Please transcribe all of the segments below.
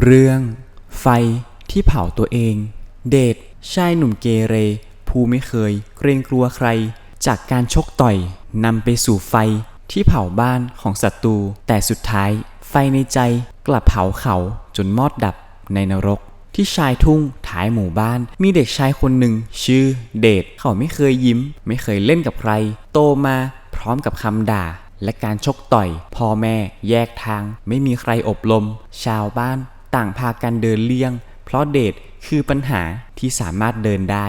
เรื่อง ไฟที่เผาตัวเอง เดทชายหนุ่มเกเร ผู้ไม่เคย เกรงกลัวใคร จากการชกต่อยนำไปสู่ไฟที่เผาบ้านของศัตรู แต่สุดท้าย ไฟในใจกลับเผาเขาจนมอดดับในนรก ที่ชายทุ่งท้ายหมู่บ้าน มีเด็กชายคนหนึ่ง ชื่อเดทเขาไม่เคยยิ้ม ไม่เคยเล่นกับใคร โตมาพร้อมกับคำด่าและการชกต่อย พ่อแม่แยกทาง ไม่มีใครอบรม ชาวบ้าน ต่างพากันเดินเลี่ยง เพราะเดทคือปัญหาที่สามารถเดินได้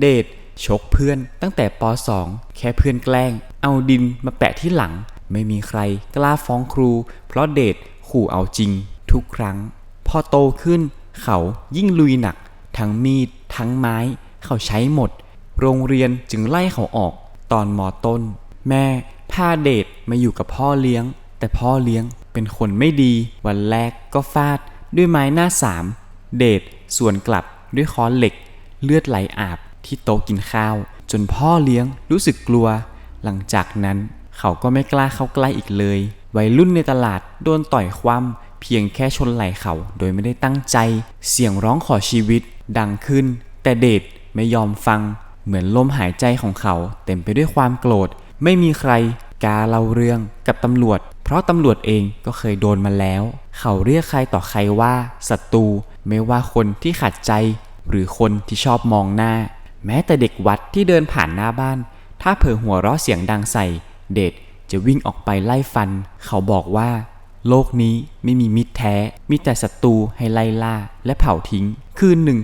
เดทชกเพื่อนตั้งแต่ป .2 แค่เพื่อนแกล้ง เอาดินมาแปะที่หลัง ไม่มีใครกล้าฟ้องครู เพราะเดทขู่เอาจริง ทุกครั้ง พอโตขึ้น เขายิ่งลุยหนัก ทั้งมีด ทั้งไม้ เขาใช้หมด โรงเรียนจึงไล่เขาออก ตอนมอต้น แม่พาเดทมาอยู่กับพ่อเลี้ยง แต่พ่อเลี้ยงเป็นคนไม่ดี วันแรกก็ฟาด ด้วยไม้หน้าสามเดทส่วนกลับด้วยค้อนเหล็ก เลือดไหลอาบที่โต๊ะกินข้าว จนพ่อเลี้ยงรู้สึกกลัว หลังจากนั้นเขาก็ไม่กล้าเข้าใกล้อีกเลย วัยรุ่นในตลาดโดนต่อยคว่ำเพียงแค่ชนไหล่เขาโดยไม่ได้ตั้งใจ เสียงร้องขอชีวิต ดังขึ้น แต่เดชไม่ยอมฟัง เหมือนลมหายใจของเขา เต็มไปด้วยความโกรธ ไม่มีใครกาเล่าเรื่องกับตำรวจ เพราะตำรวจเองก็เคยโดนมาแล้ว เขาเรียกใครต่อใครว่าศัตรูไม่ว่าคนที่ขัดใจ หรือคนที่ชอบมองหน้า แม้แต่เด็กวัดที่เดินผ่านหน้าบ้าน ถ้าเผลอหัวเราะเสียงดังใส่ เดชจะวิ่งออกไปไล่ฟัน เขาบอกว่า โลกนี้ไม่มีมิตรแท้ มีแต่ศัตรูให้ไล่ล่าและเผาทิ้ง คืนหนึ่ง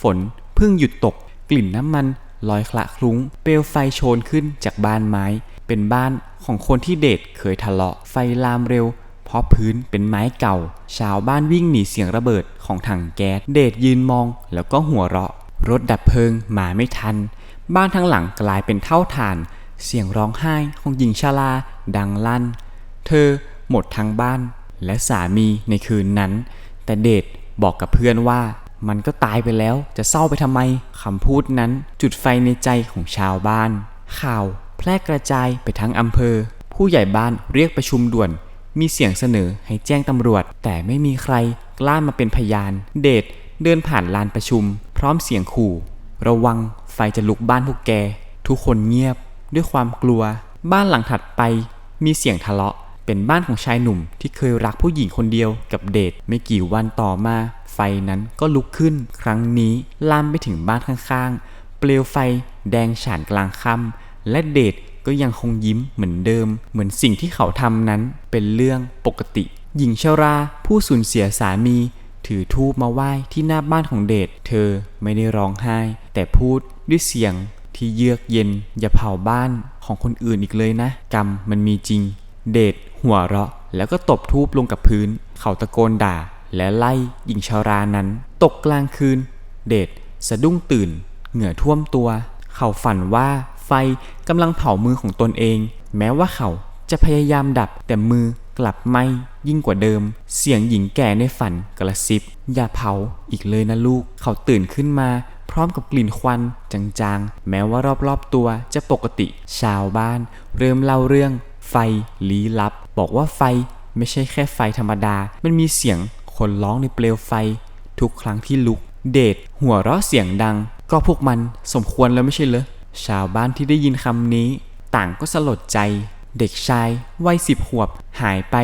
ฝนเพิ่งหยุดตก กลิ่นน้ำมันลอยคละคลุ้ง เปลวไฟโชนขึ้นจากบ้านไม้ เป็นบ้านของคนที่เดชเคยทะเลาะไฟลามเร็ว เพราะพื้นเป็นไม้เก่า ชาวบ้านวิ่งหนีเสียงระเบิดของถังแก๊สเดชยืนมองแล้วก็หัวเราะ รถดับเพลิงมาไม่ทัน บ้านทั้งหลังกลายเป็นเท่าฐาน เสียงร้องไห้ของหญิงชราดังลั่น เธอหมดทั้งบ้านและสามีในคืนนั้น แต่เดชบอกกับเพื่อนว่ามันก็ตายไปแล้วจะเศร้าไปทำไมคำพูดนั้นจุดไฟในใจของชาวบ้าน ข่าว แพร่กระจายไปทั้งอำเภอ ผู้ใหญ่บ้านเรียกประชุมด่วน มีเสียงเสนอให้แจ้งตำรวจ แต่ไม่มีใครกล้ามาเป็นพยาน เดชเดินผ่านลานประชุม พร้อมเสียงขู่ ระวังไฟจะลุกบ้านพวกแก ทุกคนเงียบด้วยความกลัว บ้านหลังถัดไป มีเสียงทะเลาะ เป็นบ้านของชายหนุ่มที่เคยรักผู้หญิงคนเดียวกับเดทไม่กี่วันต่อมา ไฟนั้นก็ลุกขึ้น ครั้งนี้ลามไปถึงบ้านข้างๆ เปลวไฟแดงฉานกลางค่ำ และเดทก็ยังคงยิ้มเหมือนเดิม เหมือนสิ่งที่เขาทำนั้นเป็นเรื่องปกติ หญิงชาราผู้สูญเสียสามี ถือทูบมาไหว้ที่หน้าบ้านของเดชเธอไม่ได้ร้องไห้ แต่พูดด้วยเสียงที่เยือกเย็น อย่าเผาบ้านของคนอื่นอีกเลยนะ กรรมมันมีจริง เดชหัวเราะ แล้วก็ตบทูบลงกับพื้น เขาตะโกนด่า และไล่หญิงชารานั้น ตกกลางคืน เดชสะดุ้งตื่น เหงื่อท่วมตัว เขาฝันว่า ไฟกำลังเผามือของตนเอง แม้ว่าเขาจะพยายามดับแต่มือกลับไหมยิ่งกว่าเดิม เสียงหญิงแก่ในฝันกระซิบ อย่าเผาอีกเลยนะลูก เขาตื่นขึ้นมาพร้อมกับกลิ่นควันจางๆ แม้ว่ารอบๆตัวจะปกติ ชาวบ้าน เริ่มเล่าเรื่อง ไฟลี้ลับ บอกว่าไฟไม่ใช่แค่ไฟธรรมดา มันมีเสียงคนร้องในเปลวไฟ ทุกครั้งที่ลุก เดทหัวเราะเสียงดัง ก็พวกมันสมควรแล้วไม่ใช่เหรอ ชาวบ้านที่ได้ยินคำนี้ ต่างก็สลดใจ เด็กชายวัยสิบขวบหายไป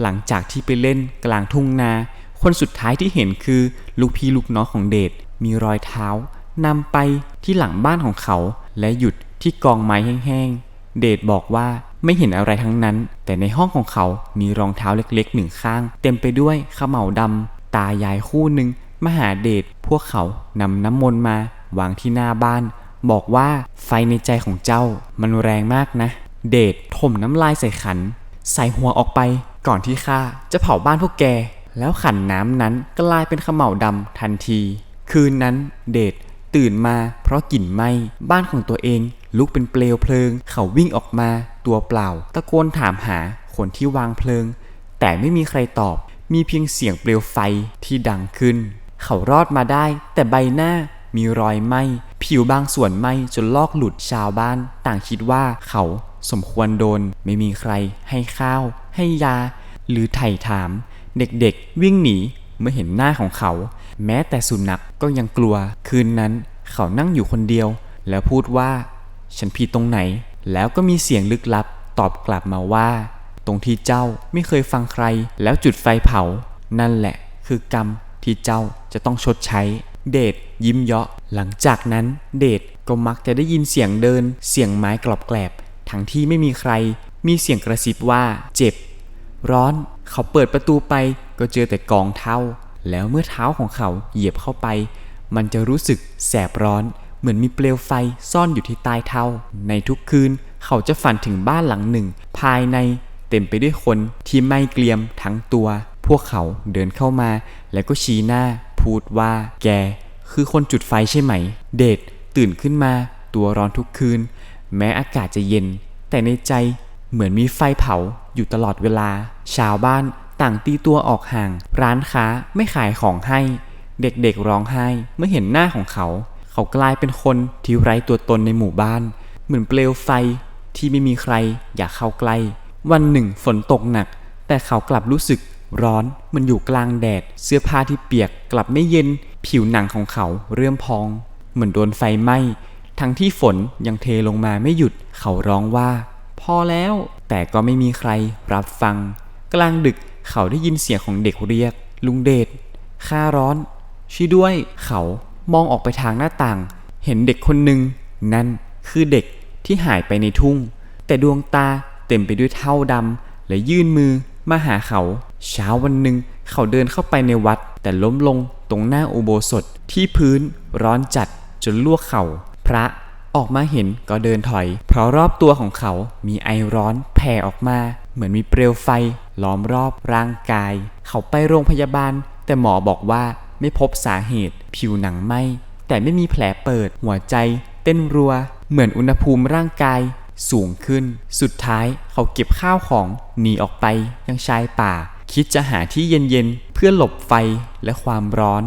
หลังจากที่ไปเล่นกลางทุ่งนา คนสุดท้ายที่เห็นคือลูกพี่ลูกน้องของเดชมีรอยเท้านำไปที่หลังบ้านของเขา และหยุดที่กองไม้แห้งๆ เดชบอกว่าไม่เห็นอะไรทั้งนั้น แต่ในห้องของเขามีรองเท้าเล็กๆหนึ่งข้าง เต็มไปด้วยขมเหลาดำตายายคู่หนึ่งมหาเดชพวกเขานำน้ำมนต์มาวางที่หน้าบ้าน บอกว่าไฟในใจของเจ้ามันแรงมากนะ เดชถมน้ำลายใส่ขัน ใส่หัวออกไปก่อนที่ข้าจะเผาบ้านพวกแก แล้วขันน้ำนั้นกลายเป็นขมเหลาดำทันที คืนนั้นเดชตื่นมาเพราะกลิ่นไหม้บ้านของตัวเอง ลุกเป็นเปลวเพลิง เขาวิ่งออกมาตัวเปล่า ตะโกนถามหาคนที่วางเพลิง แต่ไม่มีใครตอบ มีเพียงเสียงเปลวไฟที่ดังขึ้น เขารอดมาได้ แต่ใบหน้ามีรอยไหม้ ผิวบางส่วนไหมจนลอกหลุดชาวบ้าน ต่างคิดว่าเขาสมควรโดน ไม่มีใครให้ข้าว ให้ยา หรือไถ่ถาม เด็กๆ วิ่งหนีเมื่อเห็นหน้าของเขา แม้แต่สุนัขก็ยังกลัว คืนนั้นเขานั่งอยู่คนเดียว แล้วพูดว่า ฉันผิดตรงไหน แล้วก็มีเสียงลึกลับ ตอบกลับมาว่า ตรงที่เจ้าไม่เคยฟังใคร แล้วจุดไฟเผา นั่นแหละ คือกรรมที่เจ้าจะต้องชดใช้ เดชยิ้มเยาะ หลังจากนั้นเดชก็มักจะได้ยินเสียงเดิน เสียงไม้กรอบแกรบทั้งที่ไม่มีใคร มีเสียงกระซิบว่าเจ็บ ร้อน เขาเปิดประตูไปก็เจอแต่กองเท้า แล้วเมื่อเท้าของเขาเหยียบเข้าไป มันจะรู้สึกแสบร้อน เหมือนมีเปลวไฟซ่อนอยู่ที่ใต้เท้า ในทุกคืนเขาจะฝันถึงบ้านหลังหนึ่ง ภายในเต็มไปด้วยคนที่ไม่เกลียมทั้งตัว พวกเขาเดินเข้ามา แล้วก็ชี้หน้า พูดว่า แก คือคนจุดไฟใช่ไหม เดชตื่นขึ้นมา ตัวร้อนทุกคืน แม้อากาศจะเย็น แต่ในใจเหมือนมีไฟเผาอยู่ตลอดเวลา ชาวบ้านต่างตีตัวออกห่าง ร้านค้าไม่ขายของให้ เด็กๆร้องไห้เมื่อเห็นหน้าของเขา เขากลายเป็นคนที่ไร้ตัวตนในหมู่บ้าน เหมือนเปลวไฟที่ไม่มีใครอยากเข้าใกล้ วันหนึ่งฝนตกหนัก แต่เขากลับรู้สึก ร้อน มันอยู่กลางแดด เสื้อผ้าที่เปียกกลับไม่เย็น ผิวหนังของเขาเริ่มพอง เหมือนโดนไฟไหม้ ทั้งที่ฝนยังเทลงมาไม่หยุด เขาร้องว่า พอแล้ว แต่ก็ไม่มีใครรับฟัง กลางดึกเขาได้ยินเสียงของเด็กเรียก ลุงเดชข้าร้อนช่วยด้วย เขามองออกไปทางหน้าต่าง เห็นเด็กคนหนึ่งนั่นคือเด็กที่หายไปในทุ่ง แต่ดวงตาเต็มไปด้วยเท่าดำและยื่นมือมาหาเขา เช้าวันหนึ่งเขาเดินเข้าไปในวัด แต่ล้มลงตรงหน้าอุโบสถที่พื้นร้อนจัดจนลวกเขา่าพระออกมาเห็นก็เดินถอย เพราะรอบตัวของเขามีไอร้อนแผ่ออกมา เหมือนมีเปลวไฟล้อมรอบร่างกาย เขาไปโรงพยาบาล แต่หมอบอกว่าไม่พบสาเหตุ ผิวหนังไหมแต่ไม่มีแผลเปิดหัวใจ เต้นรัว เหมือนอุณหภูมิร่างกาย สูงขึ้น สุดท้ายเขาเก็บข้าวของหนีออกไปยังชายป่า คิดจะหาที่เย็นๆ เพื่อหลบไฟและความร้อน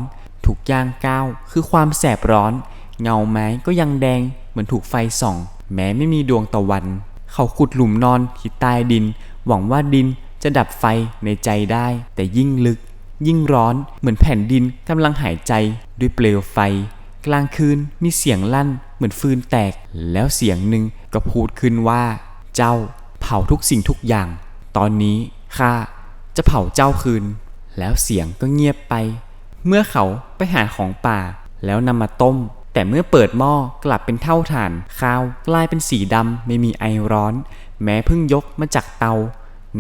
ถูกย่างก้าวคือความแสบร้อน เงาไม้ก็ยังแดงเหมือนถูกไฟส่อง แม้ไม่มีดวงตะวัน เขาขุดหลุมนอนที่ใต้ดิน หวังว่าดินจะดับไฟในใจได้ แต่ยิ่งลึก ยิ่งร้อนเหมือนแผ่นดินกำลังหายใจด้วยเปลวไฟ กลางคืนมีเสียงลั่นเหมือนฟืนแตก แล้วเสียงหนึ่งก็พูดขึ้นว่า เจ้าเผาทุกสิ่งทุกอย่าง ตอนนี้ข้า จะเผาเจ้าคืน แล้วเสียงก็เงียบไป เมื่อเขาไปหาของป่า แล้วนำมาต้ม แต่เมื่อเปิดหม้อกลับเป็นเท่าฐานข้าวกลายเป็นสีดำไม่มีไอร้อน แม้เพิ่งยกมาจากเตา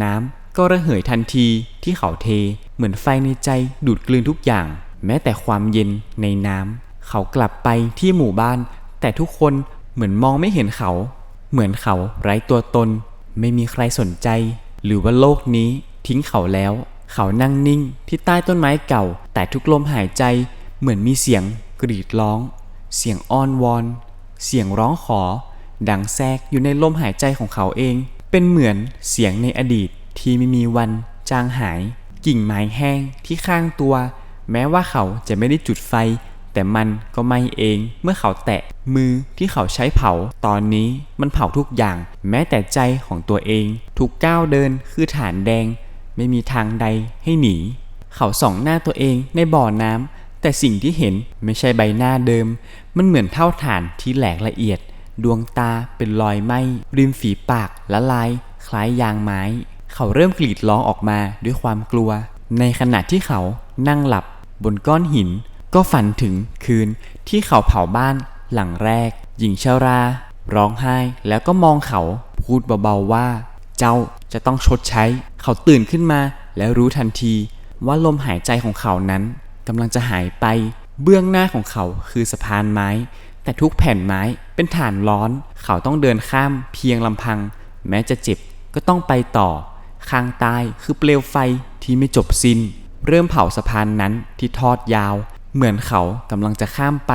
น้ำก็ระเหยทันทีที่เขาเท เหมือนไฟในใจดูดกลืนทุกอย่าง แม้แต่ความเย็นในน้ำเขากลับไปที่หมู่บ้าน แต่ทุกคนเหมือนมองไม่เห็นเขา เหมือนเขาไร้ตัวตน ไม่มีใครสนใจ หรือว่าโลกนี้ ทิ้งเขาแล้ว เขานั่งนิ่งที่ใต้ต้นไม้เก่า แต่ทุกลมหายใจเหมือนมีเสียงกรีดร้อง เสียงอ้อนวอน เสียงร้องขอ ดังแทรกอยู่ในลมหายใจของเขาเอง เป็นเหมือนเสียงในอดีตที่ไม่มีวันจางหาย กิ่งไม้แห้งที่ข้างตัว แม้ว่าเขาจะไม่ได้จุดไฟ แต่มันก็ไหม่เองเมื่อเขาแตะมือที่เขาใช้เผา ตอนนี้มันเผาทุกอย่าง แม้แต่ใจของตัวเอง ทุกก้าวเดินคือฐานแดง ไม่มีทางใดให้หนี เขาส่องหน้าตัวเองในบ่อน้ำแต่สิ่งที่เห็นไม่ใช่ใบหน้าเดิม มันเหมือนเท่าฐานที่แหลกละเอียด ดวงตาเป็นรอยไหมริมฝีปากละลาย คล้ายยางไม้ เขาเริ่มกรีดร้องออกมาด้วยความกลัว ในขณะที่เขานั่งหลับบนก้อนหิน ก็ฝันถึงคืนที่เขาเผาบ้านหลังแรก หญิงชารา ร้องไห้แล้วก็มองเขาพูดเบาๆว่า เจ้าจะต้องชดใช้ เขาตื่นขึ้นมาแล้วรู้ทันทีว่าลมหายใจของเขานั้นกำลังจะหายไป เบื้องหน้าของเขาคือสะพานไม้ แต่ทุกแผ่นไม้เป็นฐานร้อน เขาต้องเดินข้ามเพียงลำพัง แม้จะเจ็บก็ต้องไปต่อ ข้างใต้คือเปลวไฟที่ไม่จบสิน้น เริ่มเผาสะพานนั้นที่ทอดยาว เหมือนเขากำลังจะข้ามไป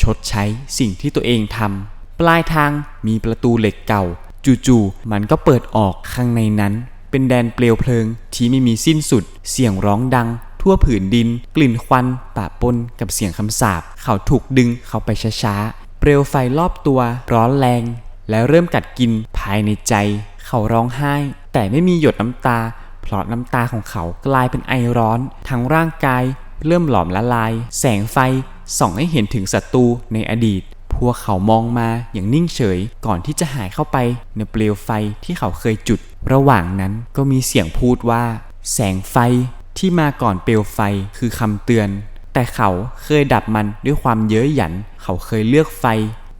ชดใช้สิ่งที่ตัวเองทำปลายทางมีประตูเหล็กเก่า จู่ๆมันก็เปิดออกข้างในนั้น เป็นแดนเปลวเพลิงที่ไม่มีสิ้นสุด เสียงร้องดัง ทั่วผืนดิน กลิ่นควันปะปนกับเสียงคำสาปเขาถูกดึงเข้าไปช้าๆ เปลวไฟรอบตัวร้อนแรง และเริ่มกัดกินภายในใจ เขาร้องไห้ แต่ไม่มีหยดน้ำตา เพราะน้ำตาของเขากลายเป็นไอร้อน ทั้งร่างกาย เริ่มหลอมละลาย แสงไฟส่องให้เห็นถึงศัตรูในอดีตพวกเขามองมาอย่างนิ่งเฉยก่อนที่จะหายเข้าไปในเปลวไฟที่เขาเคยจุด ระหว่างนั้นก็มีเสียงพูดว่า แสงไฟที่มาก่อนเปลวไฟคือคำเตือน แต่เขาเคยดับมันด้วยความเย้ยหยัน เขาเคยเลือกไฟ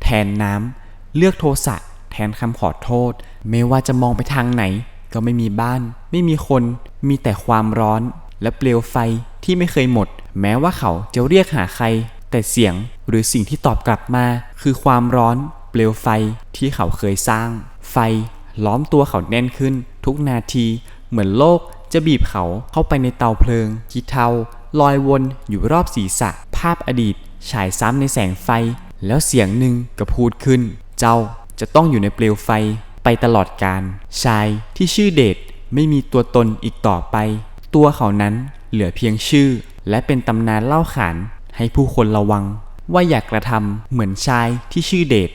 แทนน้ำเลือกโทสะแทนคำขอโทษ ไม่ว่าจะมองไปทางไหน ก็ไม่มีบ้าน ไม่มีคน มีแต่ความร้อน และเปลวไฟที่ไม่เคยหมด แม้ว่าเขาจะเรียกหาใคร แต่เสียงหรือสิ่งที่ตอบกลับมา คือความร้อน เปลวไฟที่เขาเคยสร้าง ไฟ ล้อมตัวเขาแน่นขึ้น ทุกนาที เหมือนโลกจะบีบเขาเข้าไปในเตาเพลิงที่เทาลอยวนอยู่รอบศีรษะ ภาพอดีตฉายซ้ำในแสงไฟ แล้วเสียงหนึ่งก็พูดขึ้น เจ้าจะต้องอยู่ในเปลวไฟไปตลอดกาลชายที่ชื่อเดชไม่มีตัวตนอีกต่อไป ตัวเขานั้นเหลือเพียงชื่อ และเป็นตำนานเล่าขานให้ผู้คนระวัง ว่าอยากกระทำเหมือนชายที่ชื่อเดช